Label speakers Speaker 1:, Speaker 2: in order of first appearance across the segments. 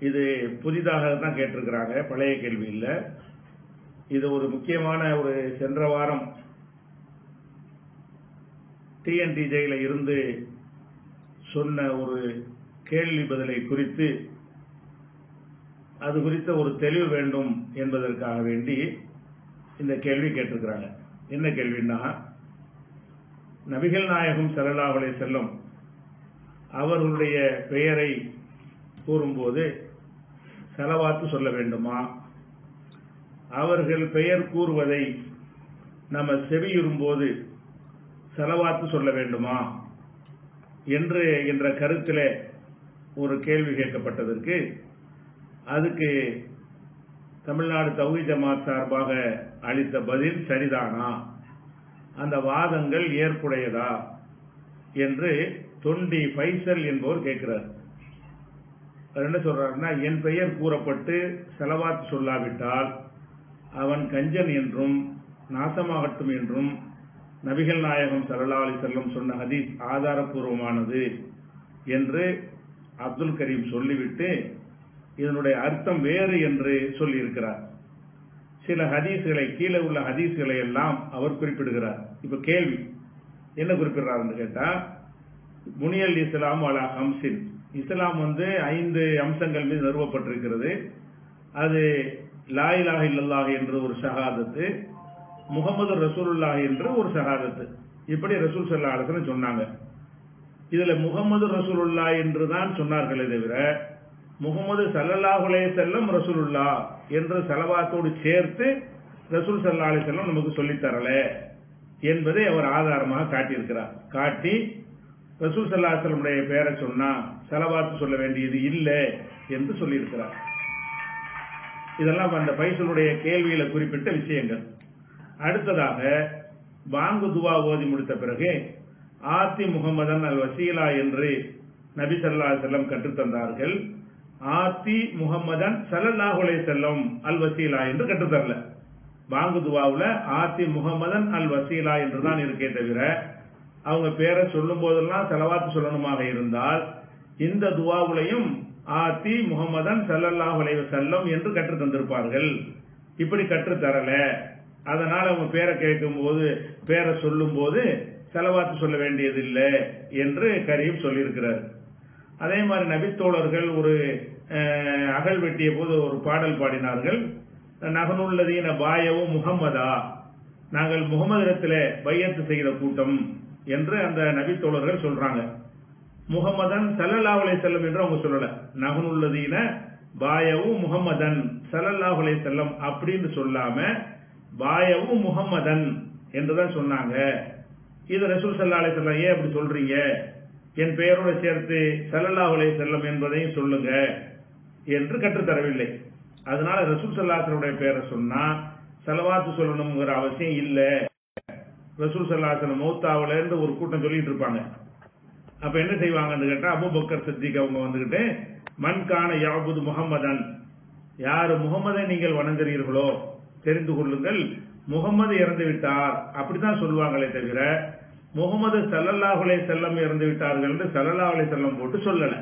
Speaker 1: இது புதிதாக தான் கேட்டிருக்கிறாங்க. பழைய கேள்வி இல்லை. இது ஒரு முக்கியமான ஒரு சென்ற வாரம் டிஎன்டிஜேயில் இருந்து சொன்ன ஒரு கேள்வி பதிலை குறித்து அது குறித்த ஒரு தெளிவு வேண்டும் என்பதற்காக வேண்டி இந்த கேள்வி கேட்டிருக்கிறாங்க. என்ன கேள்வின்னா நபிகள் நாயகம் செல்லலாஹலை செல்லும் அவர்களுடைய பெயரை கூறும்போது செலவாத்து சொல்ல வேண்டுமா? அவர்கள் பெயர் கூறுவதை நம்ம செவியுறும்போது செலவாத்து சொல்ல வேண்டுமா? என்று என்ற கருத்தில் ஒரு கேள்வி கேட்கப்பட்டதற்கு அதுக்கு தமிழ்நாடு தகுதி ஜமாத் சார்பாக அளித்த பதில் சரிதானா? அந்த வாதங்கள் ஏற்புடையதா? என்று தொண்டி பைசல் என்பவர் கேட்கிறார். என்ன சொல்றாருன்னா என் பெயர் கூறப்பட்டு செலவாத்து சொல்லாவிட்டால் அவன் கஞ்சன் என்றும் நாசமாகட்டும் என்றும் நபிகள் நாயகம் சல்லா அலி செல்லம் சொன்ன ஹதீஸ் ஆதாரப்பூர்வமானது என்று அப்துல் கரீம் சொல்லிவிட்டு இதனுடைய அர்த்தம் வேறு என்று சொல்லியிருக்கிறார். சில ஹதீஸ்களை கீழே உள்ள ஹதீஸ்களை எல்லாம் அவர் குறிப்பிடுகிறார். இப்ப கேள்வி என்ன குறிப்பிடுறாருன்னு கேட்டா முனியல் இஸ்லாம் அலா ஹம்சின் இஸ்லாம் வந்து ஐந்து அம்சங்கள் மீது நிறுவப்பட்டிருக்கிறது. அது லாயிலாக இல்லல்லாஹ் என்று ஒரு ஷஹாதத்து முகமது ரசூலுல்லாஹ் என்று ஒரு ஷஹாதத்து. இப்படி ரசூல் சல்லா அலுவலம் சொன்னாங்க. இதுல முகமது ரசூலுல்லா என்று தான் சொன்னார்களே தவிர முகமது சல்லல்லாஹுலே செல்லம் ரசூலுல்லா என்று செலவாத்தோடு சேர்த்து ரசூல் சல்லா அலி செல்லம் நமக்கு சொல்லித்தரல என்பதை அவர் ஆதாரமாக காட்டியிருக்கிறார். காட்டி ரசூல் சல்லா செல்லமுடைய பேரை சொன்னா செலவாத்து சொல்ல வேண்டியது இல்லை என்று சொல்லியிருக்கிறார். இதெல்லாம் அந்த பைசலுடைய கேள்வியில குறிப்பிட்ட விஷயங்கள். அடுத்ததாக வாங்கு துவா ஓதி முடித்த பிறகு ஆத்தி முகமதன் அல் வசீலா என்று நபி சல்லா செல்லம் கற்றுத்தந்தார்கள். ஆத்தி முகமதன் சல்லல்லாஹுலே செல்லம் அல் வசீலா என்று கற்றுத்தரல. வாங்கு துவாவில் ஆத்தி முகமதன் அல் வசீலா என்று தான் இருக்கே தவிர அவங்க பேரை சொல்லும் போதெல்லாம் செலவாத்து சொல்லணுமாக இருந்தால் இந்த துவாவுலையும் ஆத்தி முகமதன் சல்லல்லாஹு அலைஹி செல்லம் என்று கற்று தந்திருப்பார்கள். இப்படி கற்று தரல. அதனால அவங்க பேரை கேட்கும் போது பேரை சொல்லும் போது செலவாத்து சொல்ல வேண்டியதில்லை என்று கரீம் சொல்லியிருக்கிறார். அதே மாதிரி நபித்தோழர்கள் ஒரு அகல் வெட்டிய போது ஒரு பாடல் பாடினார்கள். நகனுள்ளதீன பாயவும் முகம்மதா நாங்கள் முகமதிடத்தில் பையத்து செய்கிற கூட்டம் என்று அந்த நபித்தோழர்கள் சொல்றாங்க. முகமதன் சல்லல்லாஹுலே செல்லம் என்று அவங்க சொல்லல. நகனுள்ளதீன பாயவும் முகமதன் சல்லல்லாஹுலே செல்லம் அப்படின்னு சொல்லாம பாயவும் முகம்மதன் என்றுதான் சொன்னாங்க. இது ரசூல் சல்லா அலை செல்லம் ஏன் அப்படி சொல்றீங்க? என் பெயரோட சேர்த்து சல்லல்லாஹ் அலை செல்லம் என்பதையும் சொல்லுங்க என்று கற்றுத்தரவில்லை. அதனால ரசூல் சல்லாசனுடைய பெயரை சொன்னா செலவாத்து சொல்லணுங்கிற அவசியம் இல்லை. ரசூல் சல்லாசன் மௌத்தாவில இருந்து ஒரு கூட்டம் சொல்லிட்டு இருப்பாங்க. அப்ப என்ன செய்வாங்கன்னு கேட்டா அபுபக்கர் சித்திக் அவங்க வந்துகிட்டு மண்கான யாபுது முகமதன் யாரு முகமதை நீங்கள் வணங்குறீர்களோ தெரிந்து கொள்ளுங்கள். முகமது இறந்து விட்டார் அப்படித்தான் சொல்லுவாங்களே தவிர முகமது சல்லல்லாஹுலே செல்லம் இறந்து விட்டார்கள் என்று சல்லல்லாஹுலே செல்லம் போட்டு சொல்லல.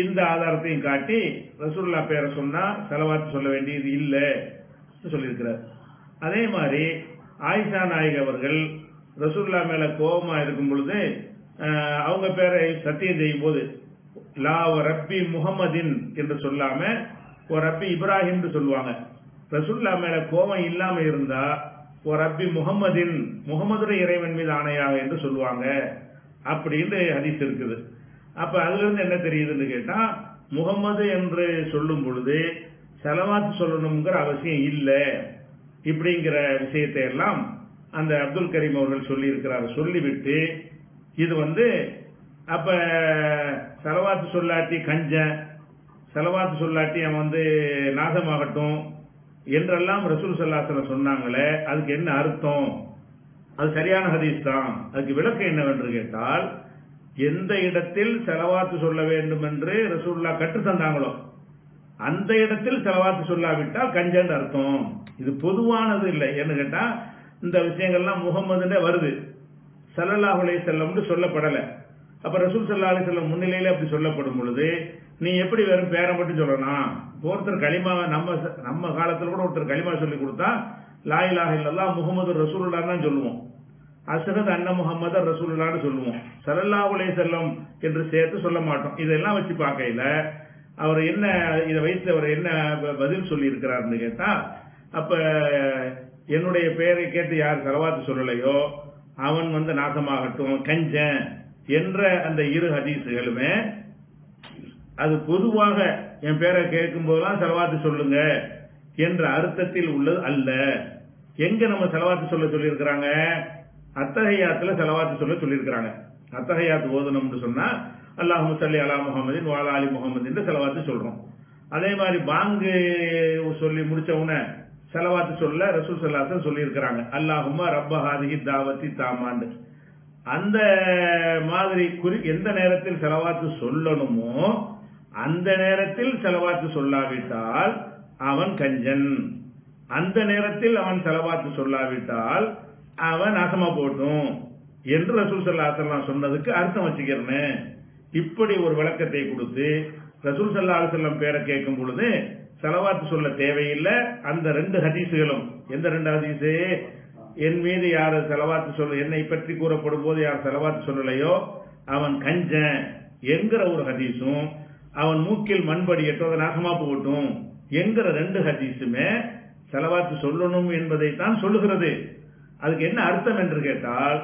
Speaker 1: இந்த ஆதாரத்தையும் காட்டி ரசூல்லா பேரை சொன்னா செலவாத்து சொல்ல வேண்டியது இல்லை சொல்லியிருக்கிறார். அதே மாதிரி ஆயிஷா நாயக் அவர்கள் ரசூல்லா மேல கோபமா இருக்கும் பொழுது அவங்க பேரை சத்தியம் செய்யும் போது லா ரப்பி முகமதின் என்று சொல்லாம ஒரு ரப்பி இப்ராஹிம் சொல்லுவாங்க. ரசுல்லா மேல கோபம் இல்லாம இருந்தா ஒரு ரப்பி முகமதின் முகமதுடைய இறைவன் மீது ஆணையாக என்று சொல்லுவாங்க. அப்படின்னு ஹதீஸ் இருக்குது. அப்ப அதுல இருந்து என்ன தெரியுதுன்னு கேட்டா முகமது என்று சொல்லும் பொழுது செலவாத்து சொல்லணுங்கிற அவசியம் இல்லை. இப்படிங்கிற விஷயத்தை எல்லாம் அந்த அப்துல் கரீம் அவர்கள் சொல்லி இருக்கிறார் சொல்லிவிட்டு இது வந்து அப்ப செலவாத்து சொல்லாட்டி கஞ்ச செலவாத்து சொல்லாட்டி அவன் வந்து நாசமாகட்டும் என்றெல்லாம் ரசூல் சல்லாசலம் சொன்னாங்களே அதுக்கு என்ன அர்த்தம்? அது சரியான ஹதீஸ் தான். அதுக்கு விளக்கம் என்னவென்று கேட்டால் எந்த இடத்தில் செலவாத்து சொல்ல வேண்டும் என்று ரசூல்லா கற்று தந்தாங்களோ அந்த இடத்தில் செலவாத்து சொல்லாவிட்டால் கஞ்சன்னு அர்த்தம். இது பொதுவானது இல்லை. என்ன கேட்டா இந்த விஷயங்கள்லாம் முகமதுன்னு வருது. சல்லல்லாஹ் அலைஹி செல்லம்னு சொல்லப்படல. அப்ப ரசூல் சல்லா அலி செல்லம் முன்னிலையில அப்படி சொல்லப்படும் பொழுது நீ எப்படி வெறும் பேரை மட்டும் சொல்லணும் ஒருத்தர் களிமா நம்ம நம்ம காலத்துல கூட ஒருத்தர் களிமா சொல்லி கொடுத்தா லாய் இலாஹ இல்லல்லாஹ் முகமது ரசூலுல்லாஹ் சொல்லுவோம். அசரத் அன்ன முகமது ரசூலுல்லான்னு சொல்லுவோம். ஸல்லல்லாஹு அலைஹி செல்லம் என்று சேர்த்து சொல்ல மாட்டோம். இதெல்லாம் வச்சு பார்க்கையில அவர் என்ன இதை வைத்து அவர் என்ன ப- பதில் சொல்லி இருக்கிறார்னு கேட்டா அப்ப என்னுடைய பெயரை கேட்டு யார் செலவாத்து சொல்லலையோ அவன் வந்து நாசமாகட்டும் கஞ்சன் என்ற அந்த இரு ஹதீஸுகளுமே அது பொதுவாக என் பேரை கேட்கும் போதெல்லாம் செலவாத்து சொல்லுங்க என்ற அர்த்தத்தில் உள்ளது அல்ல. எங்க நம்ம செலவாத்து சொல்ல சொல்லியிருக்கிறாங்க? அத்தகையாத்துல செலவாத்து சொல்ல சொல்லியிருக்கிறாங்க. அத்தகையாத்து ஓதனம்னு சொன்னா அல்லாஹு சல்லி அலா முகமதின் வாலா அலி முகமதின் செலவாத்து சொல்றோம். அதே மாதிரி பாங்கு சொல்லி முடிச்ச உடனே செலவாத்து சொல்ல ரசூல் சல்லாசன் சொல்லியிருக்கிறாங்க. அல்லாஹுமா ரப்ப ஹாதிகி தாவத்தி தாமாண்டு அந்த மாதிரி குறி எந்த நேரத்தில் செலவாத்து சொல்லணுமோ அந்த நேரத்தில் செலவாத்து சொல்லாவிட்டால் அவன் கஞ்சன். அந்த நேரத்தில் அவன் செலவாத்து சொல்லாவிட்டால் அவன் அசம போட்டும் என்று ரசூல் சல்லாஹல்லாம் சொன்னதுக்கு அர்த்தம் வச்சுக்கிறேன். இப்படி ஒரு விளக்கத்தை கொடுத்து ரசூல் சல்லா பேரை கேட்கும் பொழுது செலவாத்து சொல்ல தேவையில்லை. அந்த ரெண்டு ஹதீஸுகளும் எந்த ரெண்டு ஹதீஸு என் மீது யார் செலவாத்து சொல்ல என்னை பற்றி கூறப்படும் போது யார் செலவாத்து சொல்லலையோ அவன் கஞ்சன் என்கிற ஒரு ஹதீஸும் அவன் மூக்கில் மண்படியட்டும் அதை நாசமா போகட்டும் என்கிற ரெண்டு ஹதீஸுமே செலவாத்து சொல்லணும் என்பதை தான் சொல்லுகிறது. அதுக்கு என்ன அர்த்தம் என்று கேட்டால்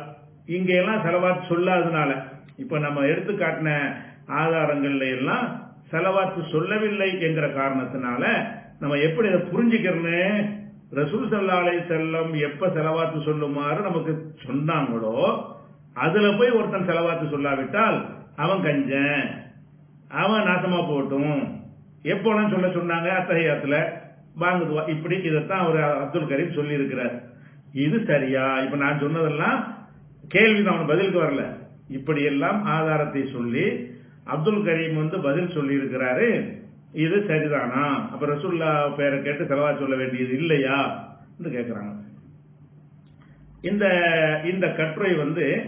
Speaker 1: இங்க எல்லாம் செலவாத்து சொல்லாதனால இப்ப நம்ம எடுத்து காட்டின ஆதாரங்கள்ல எல்லாம் செலவாத்து சொல்லவில்லை என்கிற காரணத்தினால நம்ம எப்படி அதை புரிஞ்சுக்கிறோன்னு ரசூல் சல்லா அலை செல்லம் எப்ப செலவாத்து சொல்லுமாறு நமக்கு சொன்னாங்களோ அதுல போய் ஒருத்தன் செலவாத்து சொல்லாவிட்டால் அவன் கஞ்சன் அவன் நாசமா போட்டும் எப்போன்னு சொல்ல சொன்னாங்க அத்தகையத்துல வாங்குதுவா இப்படி இதைத்தான் அவர் அப்துல் கரீம் சொல்லி இருக்கிறார் இது சரியா? இப்ப நான் சொன்னதெல்லாம் கேள்வி அவன் பதிலுக்கு வரல. இப்படி எல்லாம் ஆதாரத்தை சொல்லி அப்துல் கரீம் வந்து பதில் சொல்லி இருக்கிறாரு இது சரிதானா? அப்ப ரசுல்லா பேரை கேட்டு செலவா சொல்ல வேண்டியது இல்லையா? என்று கேட்கிறாங்க. இந்த இந்த கட்டுரை வந்து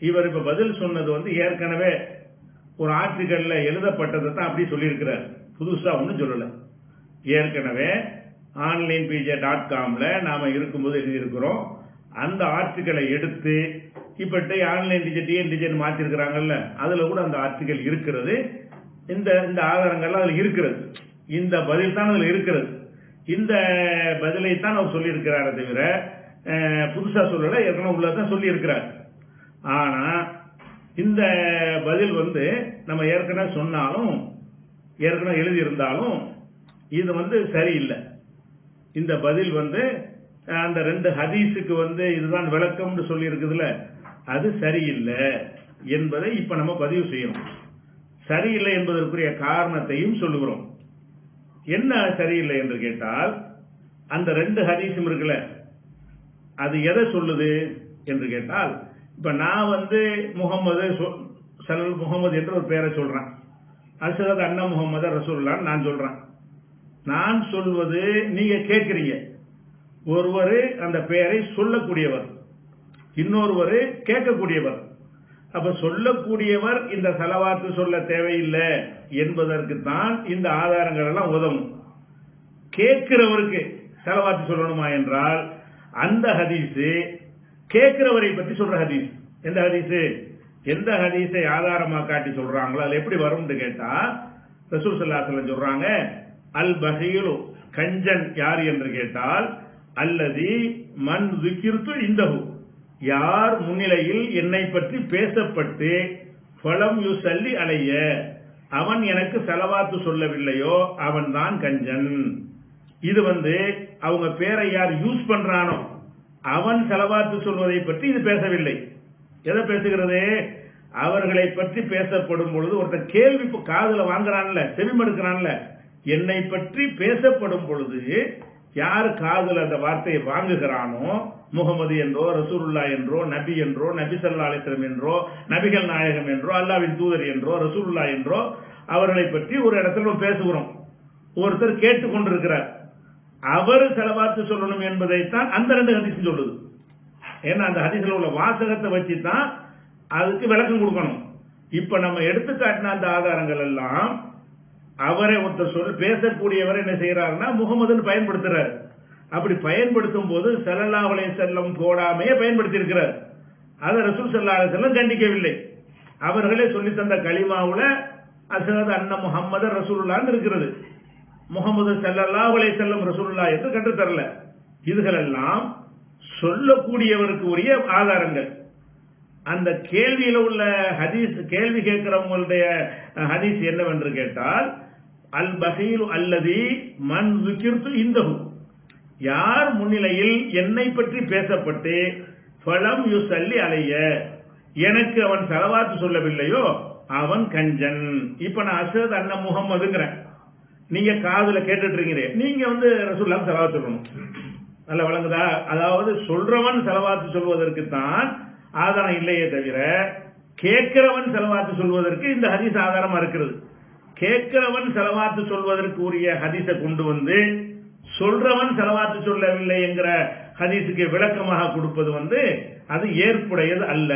Speaker 1: இவர் இப்ப பதில் சொன்னது வந்து ஏற்கனவே ஒரு ஆர்டிகல்ல எழுதப்பட்டதை தான் அப்படி சொல்லியிருக்கிறார். புதுசா ஒன்றும் சொல்லல. ஏற்கனவே ஆன்லைன் பிஜே டாட் காம்ல நாம இருக்கும்போது எழுதியிருக்கிறோம். அந்த ஆர்டிகளை எடுத்து இப்ப ஆன்லைன் டிஜிட் டிஎன் டிஜிட் மாற்றிருக்கிறாங்கல்ல அதுல கூட அந்த ஆர்டிகல் இருக்கிறது. இந்த இந்த ஆதாரங்கள்லாம் அதில் இருக்கிறது. இந்த பதில் தான் அதில் இருக்கிறது. இந்த பதிலை தான் அவர் சொல்லியிருக்கிறாரே தவிர புதுசாக சொல்லலை ஏற்கனவே உள்ளதான் சொல்லியிருக்கிறார். ஆனால் இந்த பதில் வந்து நம்ம ஏற்கனவே சொன்னாலும் ஏற்கனவே எழுதியிருந்தாலும் இது வந்து சரியில்லை. இந்த பதில் வந்து அந்த ரெண்டு ஹதீஸுக்கு வந்து இதுதான் விளக்கம்னு சொல்லி இருக்குதுல்ல அது சரியில்லை என்பதை இப்ப நம்ம பதிவு செய்யணும். சரியில்லை என்பதற்குரிய காரணத்தையும் சொல்லுகிறோம். என்ன சரியில்லை என்று கேட்டால் அந்த ரெண்டு ஹதீஸும் இருக்குல்ல அது எதை சொல்லுது என்று கேட்டால் இப்ப நான் வந்து முகமது சொ- சலல் முகமது என்று ஒரு பேரை சொல்றேன். அசரத் அண்ணா முகமது ரசூல்லான்னு நான் சொல்றேன். நான் சொல்வது நீங்க கேட்கிறீங்க. ஒருவர் அந்த பெயரை சொல்லக்கூடியவர். இன்னொருவர் கேட்கக்கூடியவர். அப்ப சொல்லக்கூடியவர் இந்த செலவாத்து சொல்ல தேவையில்லை என்பதற்கு தான் இந்த ஆதாரங்கள் எல்லாம் உதவும். கேட்கிறவருக்கு செலவாத்து சொல்லணுமா என்றால் அந்த ஹதீஸு கேட்கிறவரை பற்றி சொல்ற ஹதீஸ். எந்த ஹதீஸு? எந்த ஹதீஸை ஆதாரமா காட்டி சொல்றாங்களோ அது எப்படி வரும்னு கேட்டா ரசூல் ஸல்லல்லாஹு சொல்றாங்க அல் பஹீலு கஞ்சன் யார் என்று கேட்டால் அல்லது மண் விக்கிர்த்து இந்தஹூ யார் முன்னிலையில் என்னை பற்றி பேசப்பட்டு பலம் யு சல்லி அலைய அவன் எனக்கு செலவாத்து சொல்லவில்லையோ அவன் தான் கஞ்சன். இது வந்து அவங்க பேரை யார் யூஸ் பண்றானோ அவன் செலவாத்து சொல்வதை பற்றி இது பேசவில்லை. எதை பேசுகிறது? அவர்களை பற்றி பேசப்படும் பொழுது ஒருத்தர் கேள்வி காதுல வாங்குறான்ல செவிமடுக்கிறான்ல என்னை பற்றி பேசப்படும் பொழுது யார் காதுல அந்த வார்த்தையை வாங்குகிறானோ முகமது என்றோ ரசூலுல்லா என்றோ நபி என்றோ நபி சல்லா அலைஹி என்றோ நபிகள் நாயகம் என்றோ அல்லாவின் தூதர் என்றோ ரசூருல்லா என்றோ அவர்களை பற்றி ஒரு இடத்துல பேசுகிறோம். ஒருத்தர் கேட்டு கொண்டிருக்கிறார் அவர் செலவாத்து சொல்லணும் என்பதைத்தான் அந்த ரெண்டு ஹதீஸ் சொல்லுது. ஏன்னா அந்த ஹதீஸ்ல உள்ள வாசகத்தை வச்சு தான் அதுக்கு விளக்கம் கொடுக்கணும். இப்ப நம்ம எடுத்துக்காட்டின அந்த ஆதாரங்கள் எல்லாம் அவரை ஒருத்தர் சொல் பேசக்கூடியவர் என்ன செய்யறாருன்னா முகமதுன்னு பயன்படுத்துறாரு. அப்படி பயன்படுத்தும் போது ஸல்லல்லாஹு செல்லம் போடாமையே பயன்படுத்தி இருக்கிறார் அதை ரசூல் ஸல்லல்லாஹு செல்லம் கண்டிக்கவில்லை. அவர்களே சொல்லி தந்த களிமாவுல அசரத் அன்ன முஹம்மது ரசூலுல்லான்னு இருக்கிறது. முகமது ஸல்லல்லாஹு செல்லம் ரசூலுல்லாஹ் என்று கற்றுத்தரல. இதுகளெல்லாம் சொல்லக்கூடியவருக்கு உரிய ஆதாரங்கள். அந்த கேள்வியில உள்ள ஹதீஸ் கேள்வி கேட்கிறவங்களுடைய ஹதீஸ் என்னவென்று கேட்டால் அல் பகீல் அல்லது மண் விக்கிர்த்து இந்தகும் யார் முன்னிலையில் என்னை பற்றி பேசப்பட்டு பலம் யுசல்லி அலைய எனக்கு அவன் செலவாத்து சொல்லவில்லையோ? அவன் கஞ்சன். இப்ப நான் அசத் அண்ணன் முகம்மதுங்கிறேன். நீங்க காதுல கேட்டுட்டு இருக்கீங்க நீங்க வந்து ரசூல்லாம் செலவாத்து சொல்லணும். நல்ல வழங்குதா அதாவது சொல்றவன் செலவாத்து சொல்வதற்கு தான் ஆதாரம் இல்லையே தவிர கேட்கிறவன் செலவாத்து சொல்வதற்கு இந்த ஹதீஸ் ஆதாரமா இருக்கிறது. கேட்கிறவன் செலவாத்து சொல்வதற்கு உரிய ஹதீஸை கொண்டு வந்து சொல்றவன் செலவாத்து சொல்லவில்லை என்கிற ஹதீஸுக்கு விளக்கமாக கொடுப்பது வந்து அது ஏற்புடையது அல்ல.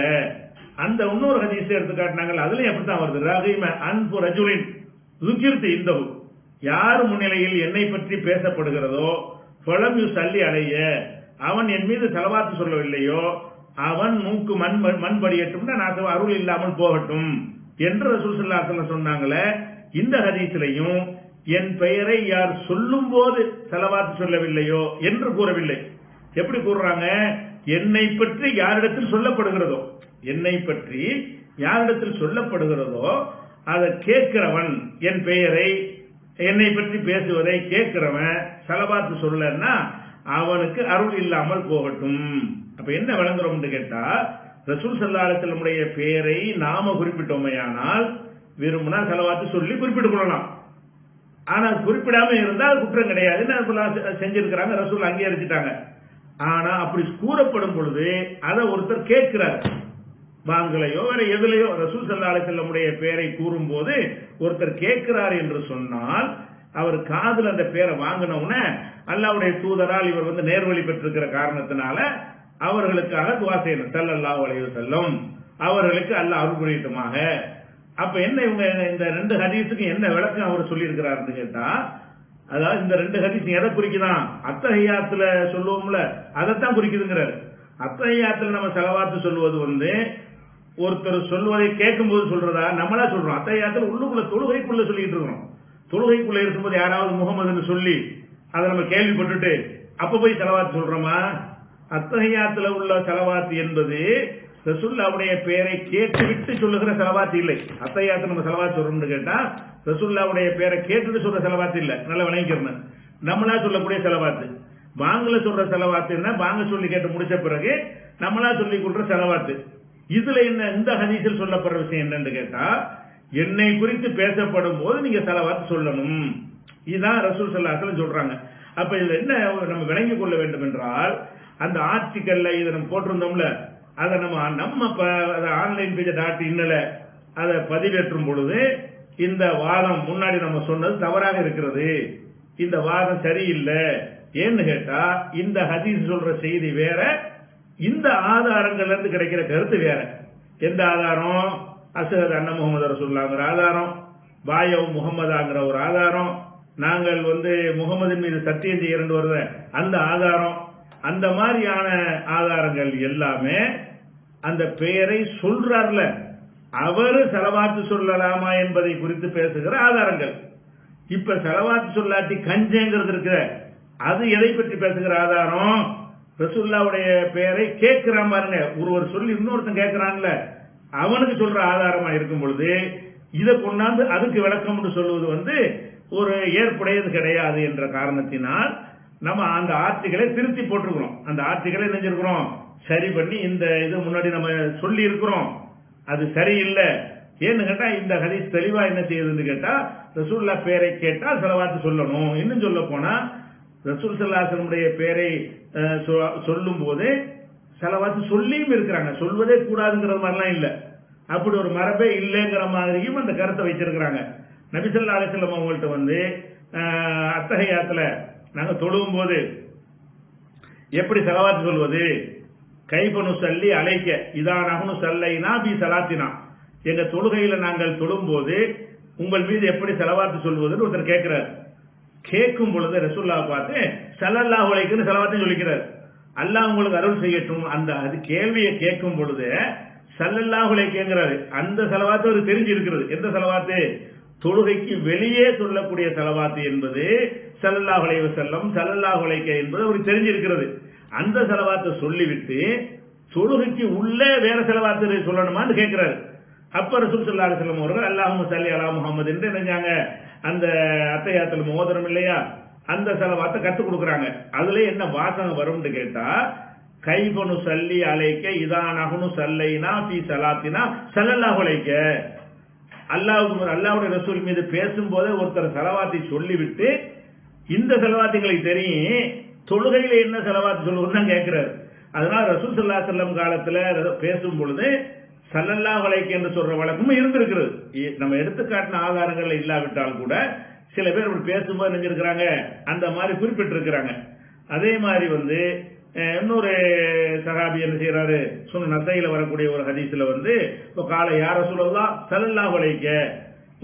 Speaker 1: அந்த இன்னொரு ஹதீஸ் எடுத்து காட்டினாங்க அதுலயும் அப்படித்தான் வருது. ரஹீம அன்பு ரஜுலின் ருக்கிர்த்து இந்தவு. யார் முன்னிலையில் என்னை பற்றி பேசப்படுகிறதோ பழம் யூ சல்லி அடைய அவன் என் மீது செலவாத்து சொல்லவில்லையோ அவன் மூக்கு மண் மண் படியட்டும் நான் அருள் இல்லாமல் போகட்டும் என்று ரசூல் சொன்னாங்களே இந்த ஹதீஸ்லையும் என் பெயரை யார் சொல்லும் போது செலவாத்து சொல்லவில்லையோ என்று கூறவில்லை. எப்படி கூறுறாங்க? என்னை பற்றி யாரிடத்தில் சொல்லப்படுகிறதோ என்னை பற்றி யாரிடத்தில் சொல்லப்படுகிறதோ அதை கேட்கிறவன் என் பெயரை என்னை பற்றி பேசுவதை கேட்கிறவன் செலவாத்து சொல்லன்னா அவனுக்கு அருள் இல்லாமல் போகட்டும். அப்ப என்ன விளங்குறோம்னு கேட்டா ரசூல் சல்லாலத்தினுடைய பெயரை நாம குறிப்பிட்டோமையானால் விரும்பினா செலவாத்து சொல்லி குறிப்பிட்டுக் கொள்ளலாம். ஆனா குறிப்பிடாம இருந்தால் குற்றம் கிடையாது. செஞ்சிருக்கிறாங்க? ரசூல் அங்கீகரிச்சுட்டாங்க. ஆனா அப்படி கூறப்படும் பொழுது அதை ஒருத்தர் கேட்கிறார். வாங்கலையோ வேற எதுலையோ ரசூல் சல்லா செல்லமுடைய பெயரை கூறும் போது ஒருத்தர் கேட்கிறார் என்று சொன்னால் அவர் காதல் அந்த பேரை வாங்கின அல்லாவுடைய தூதரால் இவர் வந்து நேர்வழி பெற்றிருக்கிற காரணத்தினால அவர்களுக்காக துவா செய்யணும். சல்லல்லாஹு வளைவு செல்லும் அவர்களுக்கு அல்லாஹ் அருள் புரியட்டுமாக. அப்ப என்ன இவங்க இந்த ரெண்டு ஹதீஸுக்கு என்ன விளக்கம் அவர் சொல்லியிருக்கிறாருன்னு கேட்டா அதாவது இந்த ரெண்டு ஹதீஸ் எதை குறிக்குதான்? அத்தகையாத்துல சொல்லுவோம்ல அதைத்தான் குறிக்குதுங்கிறாரு. அத்தகையாத்துல நம்ம செலவாத்து சொல்லுவது வந்து ஒருத்தர் சொல்வதை கேட்கும் போது சொல்றதா? நம்மளா சொல்றோம். அத்தகையாத்துல உள்ளுக்குள்ள தொழுகைக்குள்ள சொல்லிட்டு இருக்கிறோம். தொழுகைக்குள்ள இருக்கும்போது யாராவது முகமதுன்னு சொல்லி அதை நம்ம கேள்விப்பட்டுட்டு அப்ப போய் செலவாத்து சொல்றோமா? அத்தகையாத்துல உள்ள செலவாத்து என்பது ரசுல்லாவுடைய பெயரை கேட்டுவிட்டு சொல்லுகிற செலவாத்து இல்லை. அத்தையாத்து நம்ம செலவாத்து சொல்றோம்னு கேட்டா ரசுல்லாவுடைய பெயரை கேட்டுட்டு சொல்ற செலவாத்து இல்ல. நல்ல விளங்கிக்கிறேன் நம்மளா சொல்லக்கூடிய செலவாத்து. வாங்கல சொல்ற செலவாத்து என்ன? சொல்லி கேட்டு முடிச்ச பிறகு நம்மளா சொல்லி கொடுற செலவாத்து. இதுல என்ன? இந்த ஹதீஸில் சொல்லப்படுற விஷயம் என்னன்னு கேட்டா என்னை குறித்து பேசப்படும் போது நீங்க செலவாத்து சொல்லணும். இதுதான் ரசூல் சல்லாசலம் சொல்றாங்க. அப்ப இதுல என்ன நம்ம விளங்கிக் கொள்ள வேண்டும் என்றால் அந்த ஆர்டிக்கல்ல இதை நம்ம போட்டிருந்தோம்ல அதை நம்ம நம்ம ஆன்லைன் பேஜை டாட் இன்னல அதை பதிவேற்றும் பொழுது இந்த வாதம் முன்னாடி நம்ம சொன்னது தவறாக இருக்கிறது. இந்த வாதம் சரியில்லை. ஏன்னு கேட்டா இந்த ஹதீஸ் சொல்ற செய்தி வேற இந்த ஆதாரங்கள்ல இருந்து கிடைக்கிற கருத்து வேற. எந்த ஆதாரம்? அசகத் அண்ண முகமது ரசூல்லாங்கிற ஆதாரம். பாயவ் முகமதாங்கிற ஒரு ஆதாரம். நாங்கள் வந்து முகமதின் மீது சத்தியம் செய்ய இரண்டு வருத அந்த ஆதாரம். அந்த மாதிரியான ஆதாரங்கள் எல்லாமே அந்த பெயரை சொல்றார்ல. அவரு செலவாத்து சொல்லலாமா என்பதை குறித்து பேசுகிற ஆதாரங்கள். இப்ப செலவாத்து சொல்லாட்டி கஞ்சங்கிறது இருக்கிற அது எதை பற்றி பேசுகிற ஆதாரம்? ரசுல்லாவுடைய பெயரை கேட்கிறான் பாருங்க ஒருவர் சொல்லி இன்னொருத்தன் கேட்கிறான்ல அவனுக்கு சொல்ற ஆதாரமா இருக்கும் பொழுது இதை கொண்டாந்து அதுக்கு விளக்கம் சொல்லுவது வந்து ஒரு ஏற்புடையது கிடையாது என்ற காரணத்தினால் நம்ம அந்த ஆர்டிகளை திருத்தி போட்டிருக்கிறோம். அந்த ஆர்டிகளை நினைஞ்சிருக்கிறோம் சரி பண்ணி இந்த இது முன்னாடி நம்ம சொல்லி இருக்கிறோம் அது சரியில்லை. ஏன்னு கேட்டா இந்த ஹதீஸ் தெளிவா என்ன செய்யுதுன்னு கேட்டா ரசூல்லா பேரை கேட்டால் செலவாத்து சொல்லணும். இன்னும் சொல்ல போனா ரசூல் சல்லாசனுடைய பேரை சொல்லும் போது செலவாத்து சொல்லியும் இருக்கிறாங்க. சொல்வதே கூடாதுங்கிற மாதிரிலாம் இல்ல. அப்படி ஒரு மரபே இல்லைங்கிற மாதிரியும் அந்த கருத்தை வச்சிருக்கிறாங்க நபிசல்லா அலிசல்லம் அவங்கள்ட்ட வந்து அத்தகையாத்துல நாங்க தொழுவும் போது எப்படி செலவாத்து சொல்வது? கைபனு சல்லி அழைக்க இதான் அகனு சல்லைனா பி சலாத்தினா. எங்க தொழுகையில நாங்கள் தொழும்போது உங்கள் மீது எப்படி செலவாத்து சொல்வதுன்னு ஒருத்தர் கேட்கிறார் கேட்கும் பொழுது ரசூல்லா பார்த்து சல்லல்லா உழைக்குன்னு செலவாத்தையும் சொல்லிக்கிறார். அல்லாஹ் உங்களுக்கு அருள் செய்யட்டும். அந்த அது கேள்வியை கேட்கும் பொழுது சல்லல்லா உலைக்குங்கிறாரு அந்த செலவாத்து அவருக்கு தெரிஞ்சு இருக்கிறது எந்த செலவாத்து? தொழுகைக்கு வெளியே சொல்லக்கூடிய செலவாத்து என்பது சல்லல்லா உழைவு செல்லம் சல்லல்லா உழைக்க என்பது அவருக்கு தெரிஞ்சிருக்கிறது. அந்த செலவாத்தை சொல்லிவிட்டு தொழுகைக்கு உள்ளே வேற செலவாத்து சொல்லணுமான்னு கேட்கிறாரு. அப்ப ரசூல் சல்லா அலிஸ்லாம் அவர்கள் அல்லாஹும் சல்லி அலா முகமது என்று நினைஞ்சாங்க. அந்த அத்தையாத்தில் மோதிரம் இல்லையா? அந்த செலவாத்தை கற்றுக் கொடுக்குறாங்க. அதுல என்ன வாசகம் வரும்னு கேட்டா கைபனு சல்லி அலைக்க இதானகுனு சல்லைனா பி சலாத்தினா சல்லல்லாஹ் உலைக்க அல்லாவுக்கு அல்லாவுடைய ரசூல் மீது பேசும்போதே ஒருத்தர் செலவாத்தை சொல்லிவிட்டு இந்த செலவாத்து தெரியும் தொழுகையில என்ன செலவாத்து சொல்லுவோம் கேட்கிறாரு அதனால ரசூல் சல்லா செல்லம் காலத்துல பேசும் பொழுது சல்லல்லா வலைக்கு என்று சொல்ற வழக்கமும் இருந்திருக்கிறது. நம்ம எடுத்துக்காட்டின ஆதாரங்கள் இல்லாவிட்டால் கூட சில பேர் இப்படி பேசும்போது நினைஞ்சிருக்கிறாங்க. அந்த மாதிரி குறிப்பிட்டிருக்கிறாங்க. அதே மாதிரி வந்து இன்னொரு சகாபி என்ன செய்யறாரு சொன்ன நசையில வரக்கூடிய ஒரு ஹதீஸ்ல வந்து இப்போ காலை யார சொல்லலாம் சல்லல்லா வலைக்க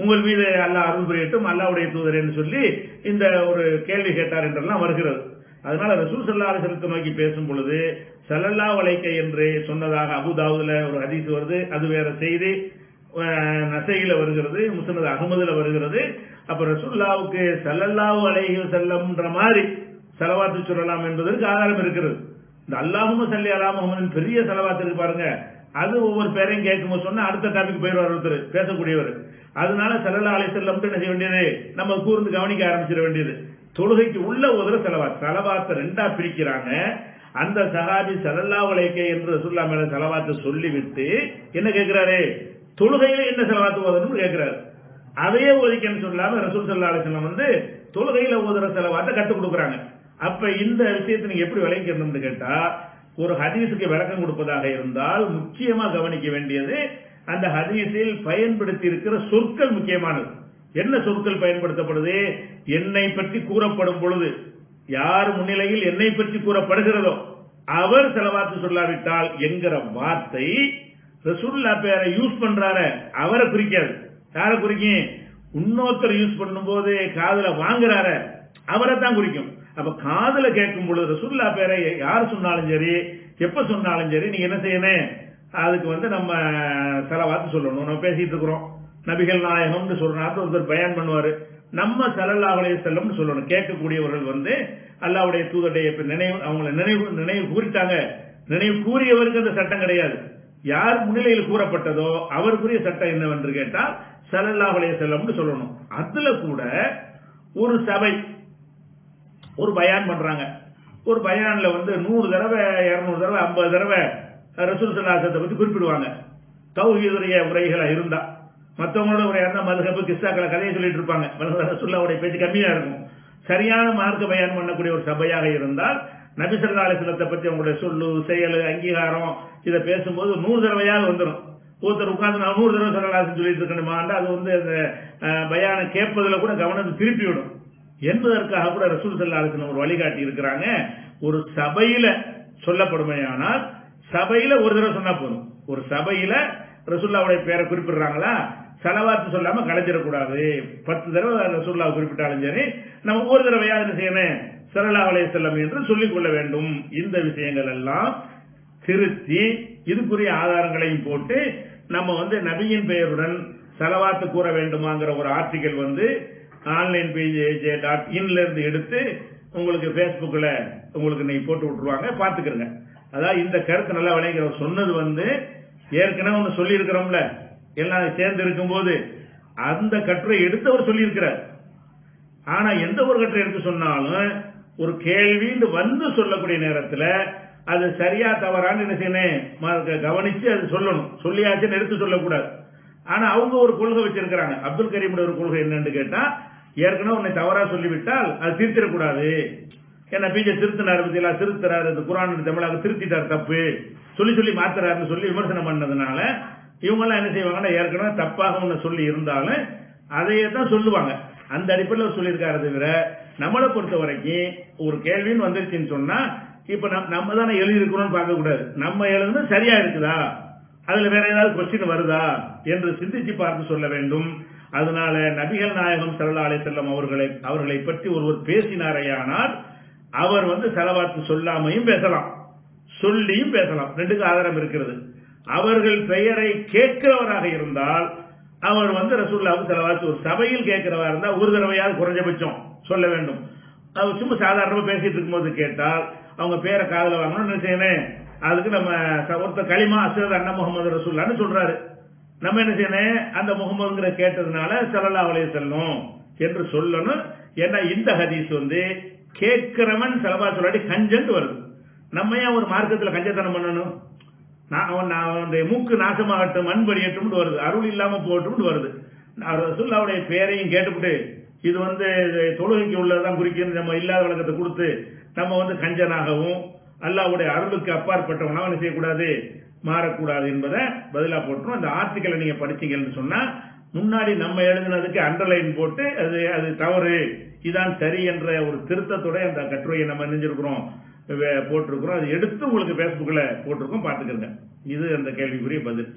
Speaker 1: உங்கள் மீது அல்லாஹ் அருள் புரியட்டும் அல்லாவுடைய தூதர் என்று சொல்லி இந்த ஒரு கேள்வி கேட்டார் என்றெல்லாம் வருகிறது. அதனால ரசூல் சல்லா அலிசலத்தை நோக்கி பேசும் பொழுது சல்லல்லா வலைக்க என்று சொன்னதாக அபுதாவுல ஒரு ஹதீஸ் வருது அது வேற செய்தி நசையில வருகிறது முசனது அகமதுல வருகிறது. அப்ப ரசூல்லாவுக்கு சல்லல்லாவு அலைஹி செல்லம்ன்ற மாதிரி செலவாத்து சொல்லலாம் என்பதற்கு ஆதாரம் இருக்கிறது. இந்த அல்லாஹும் சல்லி அலா முகமதின் பெரிய செலவாத்து இருக்கு பாருங்க. அது ஒவ்வொரு பேரையும் கேட்கும்போது சொன்னா அடுத்த டாபிக் போயிடுவார் ஒருத்தர் பேசக்கூடியவர். அதனால சல்லல்லா அலை செல்லம் என்ன செய்ய வேண்டியது? நம்ம கூர்ந்து கவனிக்க ஆரம்பிச்சிட வேண்டியது. தொழுகைக்கு உள்ள ஒரு செலவாத் செலவாத்தை ரெண்டா பிரிக்கிறாங்க. அந்த சகாபி சல்லல்லா உலைக்கே என்று ரசுல்லா மேல செலவாத்தை சொல்லிவிட்டு என்ன கேட்கிறாரு தொழுகையில என்ன செலவாத்து ஓதணும்னு கேட்கிறாரு அதையே ஓதிக்கன்னு சொல்லாம ரசூல் சல்லா அலிஸ்லாம் வந்து தொழுகையில ஓதுற செலவாத்தை கற்றுக் கொடுக்குறாங்க. அப்ப இந்த விஷயத்தை நீங்க எப்படி விளங்கிக்கணும்னு கேட்டா ஒரு ஹதீஸுக்கு விளக்கம் கொடுப்பதாக இருந்தால் முக்கியமா கவனிக்க வேண்டியது அந்த ஹதீஸில் பயன்படுத்தி இருக்கிற சொற்கள் முக்கியமானது. என்ன சொற்கள் பயன்படுத்தப்படுது? என்னை பற்றி கூறப்படும் பொழுது. யார் முன்னிலையில் என்னை பற்றி கூறப்படுகிறதோ அவர் செலவாத்து சொல்லாவிட்டால் என்கிற வார்த்தை ரசுல்லா பேரை யூஸ் பண்றாரு அவரை குறிக்காது. யாரை குறிக்கும்? இன்னொருத்தர் யூஸ் பண்ணும்போது காதல வாங்குறாரு அவரை தான் குறிக்கும். அப்ப காதல கேட்கும் பொழுது ரசுல்லா பேரை யார் சொன்னாலும் சரி எப்ப சொன்னாலும் சரி நீங்க என்ன செய்யணும்? அதுக்கு வந்து நம்ம செலவாத்து சொல்லணும். நம்ம பேசிட்டு இருக்கிறோம். நபிகள் நாயகம்னு சொல்றாரு ஒருத்தர் பயன் பண்ணுவாரு. நம்ம சல்லல்லாஹுடைய செல்லம்னு சொல்லணும். கேட்கக்கூடியவர்கள் வந்து அல்லாவுடைய தூதருடைய நினைவு அவங்களை நினைவு நினைவு கூறிட்டாங்க. நினைவு கூறியவருக்கு அந்த சட்டம் கிடையாது. யார் முன்னிலையில் கூறப்பட்டதோ அவருக்குரிய சட்டம் என்னவென்று கேட்டால் சல்லல்லாஹுடைய செல்லம்னு சொல்லணும். அதுல கூட ஒரு சபை ஒரு பயான் பண்றாங்க. ஒரு பயான்ல வந்து நூறு தடவை இருநூறு தடவை ஐம்பது தடவை ரசூல் சல்லாசத்தை பத்தி குறிப்பிடுவாங்க. தௌஹீதுடைய உரைகளா இருந்தா. மற்றவங்களோட ஒரு இருந்தா மதுகப்பு கிஸ்தாக்களை கதையை சொல்லிட்டு இருப்பாங்க. ரசுல்லாவுடைய பேச்சு கம்மியா இருக்கும். சரியான மார்க்க பயன் பண்ணக்கூடிய ஒரு சபையாக இருந்தால் நபிசல்லா அலிஸ்லத்தை பத்தி அவங்களுடைய சொல்லு செயல் அங்கீகாரம் இதை பேசும்போது நூறு தடவையாக வந்துடும் ஒருத்தர் உட்கார்ந்து நான் நூறு தடவை சல்லாசன் சொல்லிட்டு இருக்கணுமாண்டா அது வந்து அந்த பயான கேட்பதில் கூட கவனத்தை திருப்பி விடும். என்பதற்காக கூட ரசூல் சல்லா ஒரு வழிகாட்டி இருக்கிறாங்க. ஒரு சபையில சொல்லப்படுமையானால் சபையில ஒரு தடவை சொன்னா போதும். ஒரு சபையில ரசுல்லாவுடைய பேரை குறிப்பிடுறாங்களா? செலவாத்து சொல்லாம கலைஞ்சிடக்கூடாது. பத்து தடவை ரசுல்லா குறிப்பிட்டாலும் சரி நம்ம ஒரு தடவையா என்ன செய்யணும்? சரலா வலைய செல்லம் என்று சொல்லிக் கொள்ள வேண்டும். இந்த விஷயங்கள் எல்லாம் திருத்தி இதுக்குரிய ஆதாரங்களையும் போட்டு நம்ம வந்து நபியின் பெயருடன் செலவாத்து கூற வேண்டுமாங்கிற ஒரு ஆர்டிகல் வந்து ஆன்லைன் பேஜ் டாட் இன்ல இருந்து எடுத்து உங்களுக்கு பேஸ்புக்கில் உங்களுக்கு இன்னைக்கு போட்டு விட்டுருவாங்க. பார்த்துக்கிறங்க அதாவது இந்த கருத்து நல்லா விளைங்கிற சொன்னது வந்து ஏற்கனவே ஒன்று சொல்லியிருக்கிறோம்ல. எல்லாம் சேர்ந்து இருக்கும்போது அந்த கட்டுரை எடுத்து அவர் சொல்லியிருக்கிறார். ஆனா எந்த ஒரு கட்டுரை எடுத்து சொன்னாலும் ஒரு கேள்வி வந்து சொல்லக்கூடிய நேரத்தில் அது சரியா தவறான்னு என்ன செய்யணும்? கவனிச்சு அது சொல்லணும். சொல்லியாச்சுன்னு எடுத்து சொல்லக்கூடாது. ஆனா அவங்க ஒரு கொள்கை வச்சிருக்கிறாங்க. அப்துல் கரீம் ஒரு கொள்கை என்னன்னு கேட்டா ஏற்கனவே உன்னை தவறா சொல்லிவிட்டால் அது திருத்திடக்கூடாது. என்ன பிஜே திருத்தினார் பத்தியா? திருத்துறாரு இந்த குரான் தமிழாக திருத்திட்டார் தப்பு. சொல்லி சொல்லி மாத்துறாருன்னு சொல்லி விமர்சனம் பண்ணதுனால இவங்க எல்லாம் என்ன செய்வாங்கன்னா ஏற்கனவே தப்பாக ஒன்று சொல்லி இருந்தாலும் அதையே தான் சொல்லுவாங்க. அந்த அடிப்படையில் சொல்லியிருக்காரு தவிர நம்மளை பொறுத்த வரைக்கும் ஒரு கேள்வின்னு வந்துருச்சுன்னு சொன்னா இப்ப நம்ம தானே எழுதியிருக்கிறோம்னு பார்க்க கூடாது. நம்ம எழுதுனது சரியா இருக்குதா? அதுல வேற ஏதாவது கொஸ்டின் வருதா? என்று சிந்திச்சு பார்த்து சொல்ல வேண்டும். அதனால நபிகள் நாயகம் சல்லா அலி செல்லம் அவர்களை அவர்களை பற்றி ஒருவர் பேசினாரையானால் அவர் வந்து செலவாத்து சொல்லாமையும் பேசலாம். சொல்லியும் பேசலாம். ரெண்டுக்கு ஆதாரம் இருக்கிறது. அவர்கள் பெயரை கேட்கிறவராக இருந்தால் அவர் வந்து ரசூல்லாவுக்கு செலவாத்து ஒரு சபையில் கேட்கிறவா இருந்தால் ஒரு தடவையாவது குறைஞ்சபட்சம் சொல்ல வேண்டும். அவர் சும்மா சாதாரணமாக பேசிட்டு இருக்கும்போது கேட்டால் அவங்க பேரை காதல வாங்கணும்னு என்ன செய்யணும் அதுக்கு நம்ம ச- ஒருத்தர் களிமா அசரத் அண்ணா முகமது ரசூல்லான்னு சொல்றாரு. நம்ம என்ன செய்யணும்? அந்த முகமதுங்கிற கேட்டதுனால சல்லல்லா அலைஹி செல்லும் என்று சொல்லணும். ஏன்னா இந்த ஹதீஸ் வந்து கேட்கிறவன் செலவா சொல்லாடி கஞ்சன்ட்டு வருது. நம்ம ஏன் ஒரு மார்க்கத்தில் கஞ்சத்தனம் பண்ணணும்? அவன் நான் அவனுடைய மூக்கு நாசமாகட்டும் அன்படியட்டும் வருது. அருள் இல்லாம போகட்டும்னு வருது. நான் ரசூல்லாவுடைய பேரையும் கேட்டுவிட்டு இது வந்து இது தொழுகைக்கு உள்ளதான் குறிக்கிறது. நம்ம இல்லாத விளக்கத்தை கொடுத்து நம்ம வந்து கஞ்சனாகவும் அல்லாவுடைய அருளுக்கு அப்பாற்பட்டவனாக என்ன செய்யக்கூடாது? மாறக்கூடாது என்பதை பதிலாக போட்டுரும். அந்த ஆர்டிக்கலை நீங்க படிச்சீங்கன்னு சொன்னா முன்னாடி நம்ம எழுதினதுக்கு அண்டர்லைன் போட்டு அது அது தவறு. இதான் சரி என்ற ஒரு திருத்தத்தோட அந்த கட்டுரையை நம்ம நினைஞ்சிருக்கிறோம் போட்டிருக்கிறோம். அது எடுத்து உங்களுக்கு Facebookல போட்டிருக்கோம். பார்த்துக்கிறேங்க இது அந்த கேள்விக்குரிய பதில்.